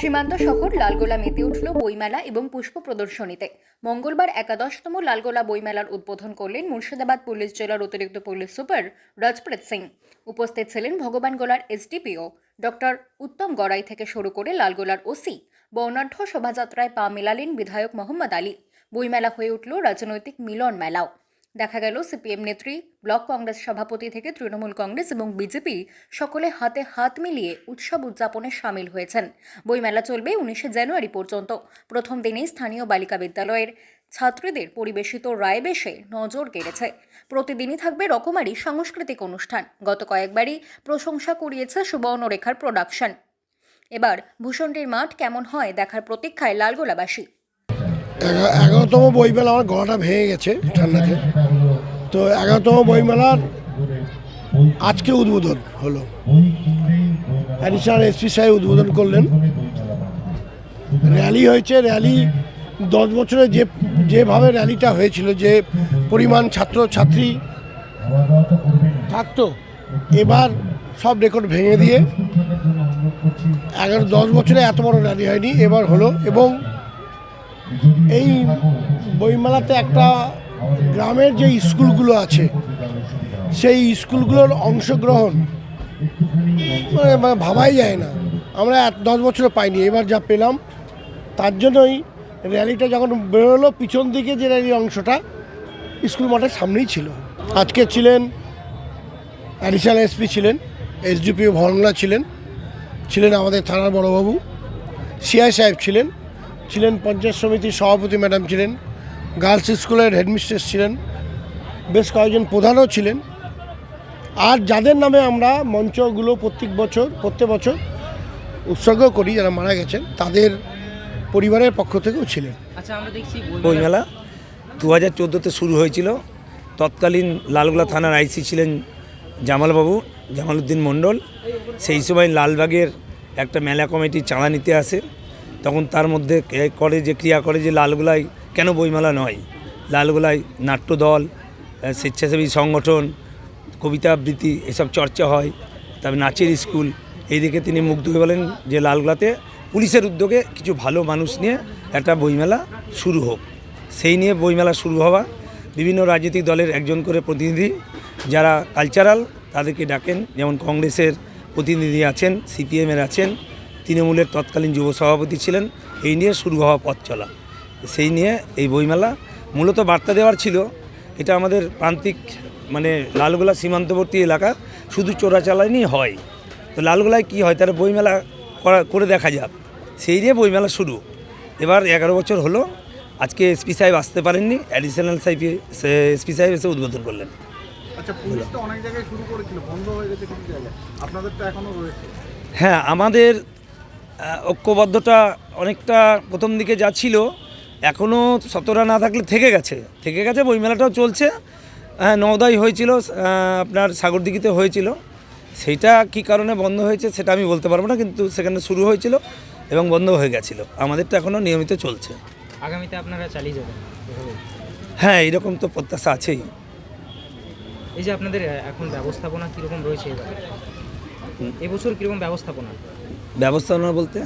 সীমান্ত শহর লালগোলা মেতে উঠল বইমেলা এবং পুষ্প প্রদর্শনীতে। মঙ্গলবার একাদশতম লালগোলা বইমেলার উদ্বোধন করলেন মুর্শিদাবাদ পুলিশ জেলার অতিরিক্ত পুলিশ সুপার রাজপ্রীত সিং। উপস্থিত ছিলেন ভগবানগোলার এসডিপিও ডক্টর উত্তম গড়াই থেকে শুরু করে লালগোলার ওসি বর্ণাঢ্য শোভাযাত্রায় পা মেলালেন বিধায়ক মোহাম্মদ আলী। বইমেলা হয়ে উঠল রাজনৈতিক মিলন মেলাও। দেখা গেল সিপিএম নেত্রী, ব্লক কংগ্রেস সভাপতি থেকে তৃণমূল কংগ্রেস এবং বিজেপি সকলে হাতে হাত মিলিয়ে উৎসব উদযাপনে সামিল হয়েছেন। বইমেলা চলবে উনিশে জানুয়ারি পর্যন্ত। প্রথম দিনেই স্থানীয় বালিকা বিদ্যালয়ের ছাত্রীদের পরিবেশিত রায় বেশে নজর কেড়েছে। প্রতিদিনই থাকবে রকমারি সাংস্কৃতিক অনুষ্ঠান। গত কয়েকবারই প্রশংসা কুড়িয়েছে সুবর্ণরেখার প্রোডাকশন। এবার ভূষণটির মাঠ কেমন হয় দেখার প্রতীক্ষায় লালগোলাবাসী। এগা- এগারোতম বইমেলা আমার গলাটা ভেঙে গেছে ঠান্ডাতে। তো এগারোতম বইমেলার আজকে উদ্বোধন হলো। অ্যাডিশনাল এসপি সাহেব উদ্বোধন করলেন। র্যালি হয়েছে, র্যালি দশ বছরে যে, যেভাবে র্যালিটা হয়েছিল, যে পরিমাণ ছাত্র ছাত্রী থাকতো, এবার সব রেকর্ড ভেঙে দিয়ে এগারো, দশ বছরে এত বড় র্যালি হয়নি, এবার হলো। এবং এই বইমেলাতে একটা গ্রামের যে স্কুলগুলো আছে, সেই স্কুলগুলোর অংশগ্রহণ মানে ভাবাই যায় না। আমরা এক দশ বছরে পাইনি, এবার যা পেলাম, তার জন্যই র্যালিটা যখন বেরোলো, পিছন দিকে যে র্যালির অংশটা, স্কুল মাঠের সামনেই ছিল। আজকে ছিলেন অ্যাডিশনাল এসপি ছিলেন, এসডিপিও ভরমলা ছিলেন ছিলেন আমাদের থানার বড়বাবু, সিআই সাহেব ছিলেন ছিলেন পঞ্চায়েত সমিতির সভাপতি ম্যাডাম ছিলেন গার্লস স্কুলের হেডমিস্ট্রেস ছিলেন বেশ কয়েকজন প্রধানও ছিলেন। আর যাদের নামে আমরা মঞ্চগুলো প্রত্যেক বছর প্রত্যেক বছর উৎসর্গ করি যারা মারা গেছেন তাদের পরিবারের পক্ষ থেকেও ছিলেন। আচ্ছা আমরা দেখছি বইমেলা দু হাজার চোদ্দোতে শুরু হয়েছিল। তৎকালীন লালগোলা থানার আইসি ছিলেন জামালবাবু জামালউদ্দিন মণ্ডল। সেই সময় লালবাগের একটা মেলা কমিটি চাঁদা নিতে আসে। তখন তার মধ্যে এ করে যে ক্রিয়া করে যে লালগোলায় কেন বইমেলা নয়? লালগোলায় নাট্যদল স্বেচ্ছাসেবী সংগঠন, কবিতা আবৃত্তি, এসব চর্চা হয়। তারপরে নাচের স্কুল এই দিকে তিনি মুগ্ধ হয়ে বলেন যে লালগোলাতে পুলিশের উদ্যোগে কিছু ভালো মানুষ নিয়ে একটা বইমেলা শুরু হোক। সেই নিয়ে বইমেলা শুরু হওয়া বিভিন্ন রাজনৈতিক দলের একজন করে প্রতিনিধি যারা কালচারাল তাদেরকে ডাকেন। যেমন কংগ্রেসের প্রতিনিধি আছেন, সিপিএমের আছেন, তৃণমূলের তৎকালীন যুব সভাপতি ছিলেন। এই নিয়ে শুরু হওয়া পথ চলা। সেই নিয়ে এই বইমেলা মূলত বার্তা দেওয়ার ছিল এটা আমাদের প্রান্তিক মানে লালগোলা সীমান্তবর্তী এলাকা শুধু চোরাচালানি হয়। তো লালগোলায় কী হয় তার বইমেলা করা করে দেখা যাক। সেই নিয়ে বইমেলা শুরু। এবার এগারো বছর হলো আজকে এসপি সাহেব আসতে পারেননি অ্যাডিশনাল সাহেব এসপি সাহেব এসে উদ্বোধন করলেন। আচ্ছা হয়ে আমাদের আহ, ঐক্যবদ্ধতা অনেকটা প্রথম দিকে যা ছিল এখনও সতরা না থাকলে থেকে গেছে। থেকে গেছে বইমেলাটাও চলছে। হ্যাঁ নওদাই হয়েছিল আপনার সাগরদিঘিতে হয়েছিল। সেইটা কি কারণে বন্ধ হয়েছে সেটা আমি বলতে পারব না কিন্তু সেখানে শুরু হয়েছিল এবং বন্ধ হয়ে গেছিল। আমাদের তো এখনও নিয়মিত চলছে। আগামীতে আপনারা চালিয়ে যাবেন। হ্যাঁ এইরকম তো প্রত্যাশা আছেই। এই যে আপনাদের এখন ব্যবস্থাপনা কীরকম রয়েছে এবার? এবছর কীরকম ব্যবস্থাপনা? ব্যবস্থাপনা বলতে?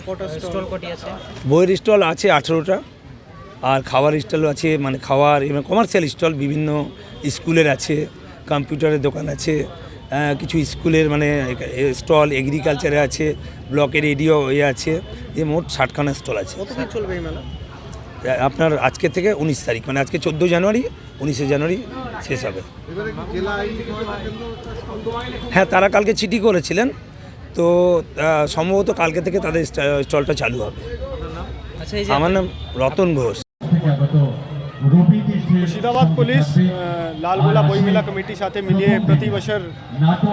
বইয়ের স্টল আছে আঠেরোটা। আর খাওয়ার স্টলও আছে মানে খাওয়ার এবং কমার্শিয়াল স্টল বিভিন্ন স্কুলের আছে কম্পিউটারের দোকান আছে কিছু স্কুলের মানে স্টল এগ্রিকালচারে আছে ব্লকের এডিও এ আছে এ মোট ষাটখানা স্টল আছে। চলবে এই মেলা? আপনার আজকে থেকে উনিশ তারিখ মানে আজকে চোদ্দ জানুয়ারি উনিশে জানুয়ারি শেষ হবে। হ্যাঁ তারা কালকে চিঠি করেছিলেন তো সম্ভবত কালকে থেকে তাদের স্টলটা চালু হবে। আচ্ছা এই যে আমার নাম রতন ঘোষ। মুর্শিদাবাদ পুলিশ আহ, লালগোলা বইমেলা কমিটির সাথে মিলিয়ে প্রতি বছর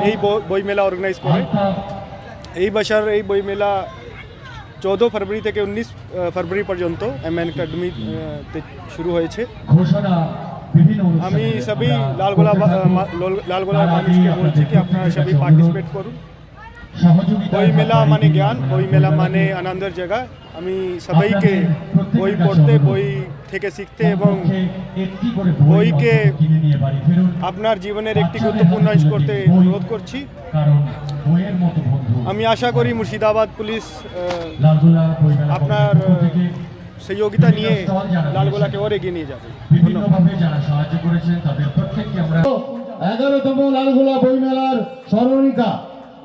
এই বই- বইমেলা অর্গানাইজ করে। এই বছর এই বইমেলা চৌদ্দ ফেব্রুয়ারি থেকে উনিশ ফেব্রুয়ারি পর্যন্ত এম এন একাডেমিতে শুরু হয়েছে। আমি সবই লালগোলা বা- আহ, মা- লোল- লালগোলার মানুষকে বলছি কি আপনারা সবই পার্টিসিপেট করুন। বই মেলা মানে জ্ঞান বই মেলা মানে আনন্দের জায়গা। আমি সবাইকে বই পড়তে বই থেকে শিখতে এবং বইকে আপনার জীবনের একটি গুরুত্বপূর্ণ অংশ করতে অনুরোধ করছি। আমি আশা করি মুর্শিদাবাদ পুলিশ আপনার সহযোগিতা নিয়ে লালগোলাকে ওর এগিয়ে নিয়ে যাবে। এগারোতম লালগোলা বইমেলার স্মরণিকা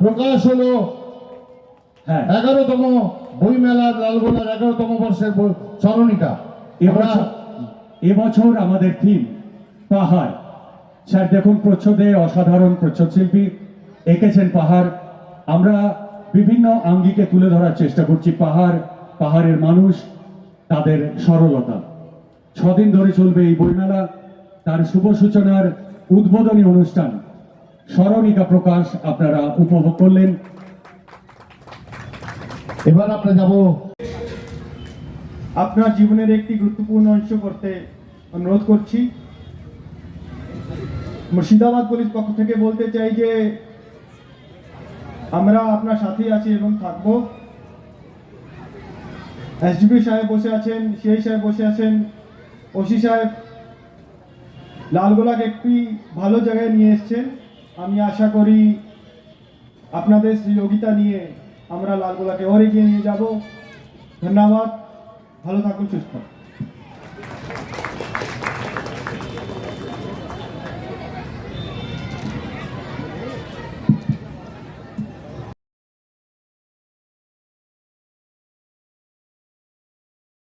প্রকাশ হলো। হ্যাঁ। এগারোতম বইমেলার লালগোলার এগারোতম বর্ষের স্মরণিকা। এবছর এবছর আমাদের থিম পাহাড়। স্যার দেখুন প্রচ্ছদে অসাধারণ প্রচ্ছদ শিল্পী এঁকেছেন পাহাড়। আমরা বিভিন্ন আঙ্গিকে তুলে ধরার চেষ্টা করছি। পাহাড় পাহাড়ের মানুষ তাদের সরলতা। ছদিন ধরে চলবে এই বইমেলা। তার শুভ সূচনার উদ্বোধনী অনুষ্ঠান স্মরণিকা প্রকাশ আপনারা উপভোগ করলেন। এবার আমরা যাব আপনার জীবনের একটি গুরুত্বপূর্ণ অংশ করতে অনুরোধ করছি। মুর্শিদাবাদ পুলিশ পক্ষ থেকে বলতে চাই যে, আমরা আপনার সাথেই আছি এবং থাকব। এসডিপি সাহেব বসে আছেন সিআই সাহেব বসে আছেন। ওসি সাহেব লালগোলাকে একটি ভালো জায়গায় নিয়ে এসছেন। আমি আশা করি আপনাদের সহযোগিতা নিয়ে আমরা লালগোলাকে ওর এগিয়ে নিয়ে যাব। ধন্যবাদ। వాళ్ళు తక్కువ చూసుకోండి